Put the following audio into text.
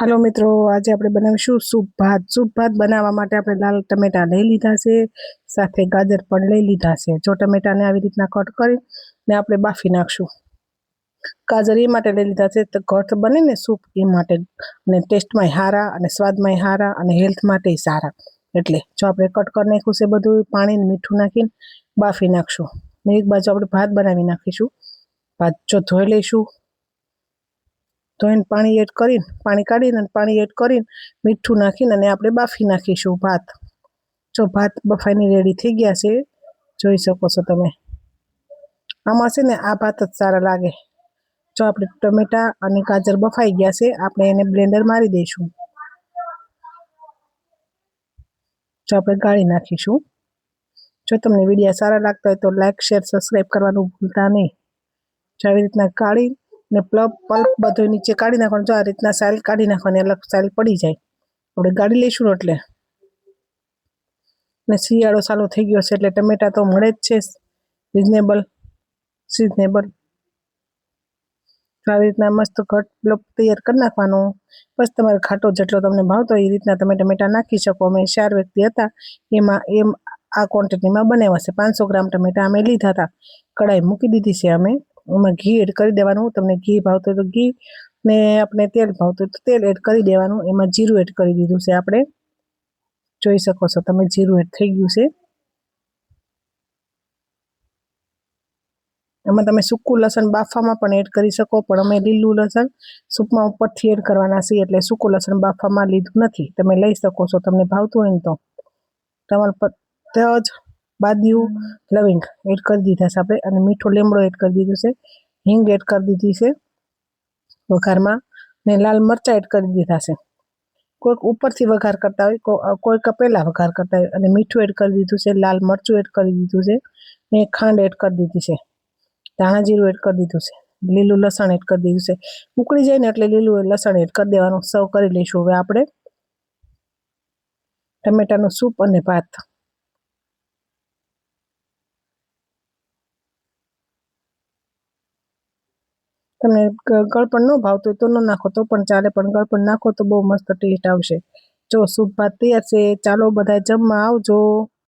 હાલો મિત્રો, આજે આપણે બનાવીશું સૂપ ભાત. સૂપ ભાત બનાવવા માટે આપણે લાલ ટમેટા લઈ લીધા છે, સાથે ગાજર પણ લઈ લીધા છે. જો ટમેટાને આવી રીતના કટ કરી ને આપણે બાફી નાખશું. ગાજર એ માટે લઈ લીધા છે, તો ઘટ બને ને સૂપ એ માટે. અને ટેસ્ટમાંય સારા અને સ્વાદમાંય સારા અને હેલ્થ માટે સારા. એટલે જો આપણે કટ કરી નાખ્યું છે બધું પાણી મીઠું નાખીને બાફી નાખશું. ને એક બાજુ આપણે ભાત બનાવી નાખીશું. ભાત જો ધોઈ લઈશું. ધોઈને પાણી એડ કરીને, પાણી કાઢીને પાણી એડ કરીને મીઠું નાખીને અને આપણે બાફી નાખીશું ભાત. જો ભાત બફાઈને રેડી થઈ ગયા છે, જોઈ શકો છો તમે. આમાં છે ને આ ભાત જ સારા લાગે. જો આપણે ટમેટા અને ગાજર બફાઈ ગયા છે, આપણે એને બ્લેન્ડર મારી દઈશું. જો આપણે ગાળી નાખીશું. જો તમને વિડીયા સારા લાગતા હોય તો લાઇક શેર સબસ્ક્રાઈબ કરવાનું ભૂલતા નહીં. જો આવી રીતના કાઢી ને પ્લબ પલ્પ બધું નીચે કાઢી નાખવાનું. જો આ રીતના સાઇલ કાઢી નાખવાની, અલગ સાઇલ પડી જાય. આપણે ગાળી લઈશું એટલે. ને શિયાળો ચાલુ થઈ ગયો છે એટલે ટમેટા તો મળે જ છે. રિઝનેબલ સિઝનેબલ આવી રીતના મસ્ત ઘટ પ્લપ તૈયાર કરી નાખવાનો. બસ તમારે ખાટો જેટલો તમને ભાવતો એ રીતના તમે ટમેટા નાખી શકો. અમે ચાર વ્યક્તિ હતા. એમાં, એમ આ ક્વોન્ટિટીમાં બનાવ્યા છે. પાંચસો ગ્રામ ટમેટા અમે લીધા હતા. કઢાઈ મૂકી દીધી છે અમે. એમાં ઘી એડ કરી દેવાનું, તમને ઘી ભાવતું તો ઘી, ને આપણે તેલ ભાવતું તો તેલ એડ કરી દેવાનું, એમાં જીરું એડ કરી દીધું છે આપણે. જોઈ શકો છો તમે, જીરું એડ થઈ ગયું છે. એમાં તમે સૂકું લસણ બાફામાં પણ એડ કરી શકો, પણ અમે લીલું લસણ સૂપમાં ઉપરથી એડ કરવાના છીએ, એટલે સૂકું લસણ બાફામાં લીધું નથી. તમે લઈ શકો છો, તમને ભાવતું હોય ને તો. તમારે તજ બાદિયું લવિંગ એડ કરી દીધા છે આપણે અને મીઠો લીમડો એડ કરી દીધો છે હિંગ એડ કરી દીધી છે વઘારમાં ને લાલ મરચાં એડ કરી દીધા છે કોઈક ઉપરથી વઘાર કરતા હોય કોઈક પહેલાં વઘાર કરતા હોય અને મીઠું એડ કરી દીધું છે લાલ મરચું એડ કરી દીધું છે ને ખાંડ એડ કરી દીધી છે ધાણા જીરું એડ કરી દીધું છે લીલું લસણ એડ કરી દીધું છે ઉકળી જાય ને એટલે લીલું લસણ એડ કરી દેવાનું સર્વ કરી લઈશું હવે આપણે ટમેટાનું સૂપ અને ભાત તમને ગળપણ ન ભાવતું તો ન નાખો, તો પણ ચાલે. પણ ગળપણ નાખો તો બહુ મસ્ત ટેસ્ટ આવશે. જો સૂપ ભાત તૈયાર છે, ચાલો બધા જમવા આવજો.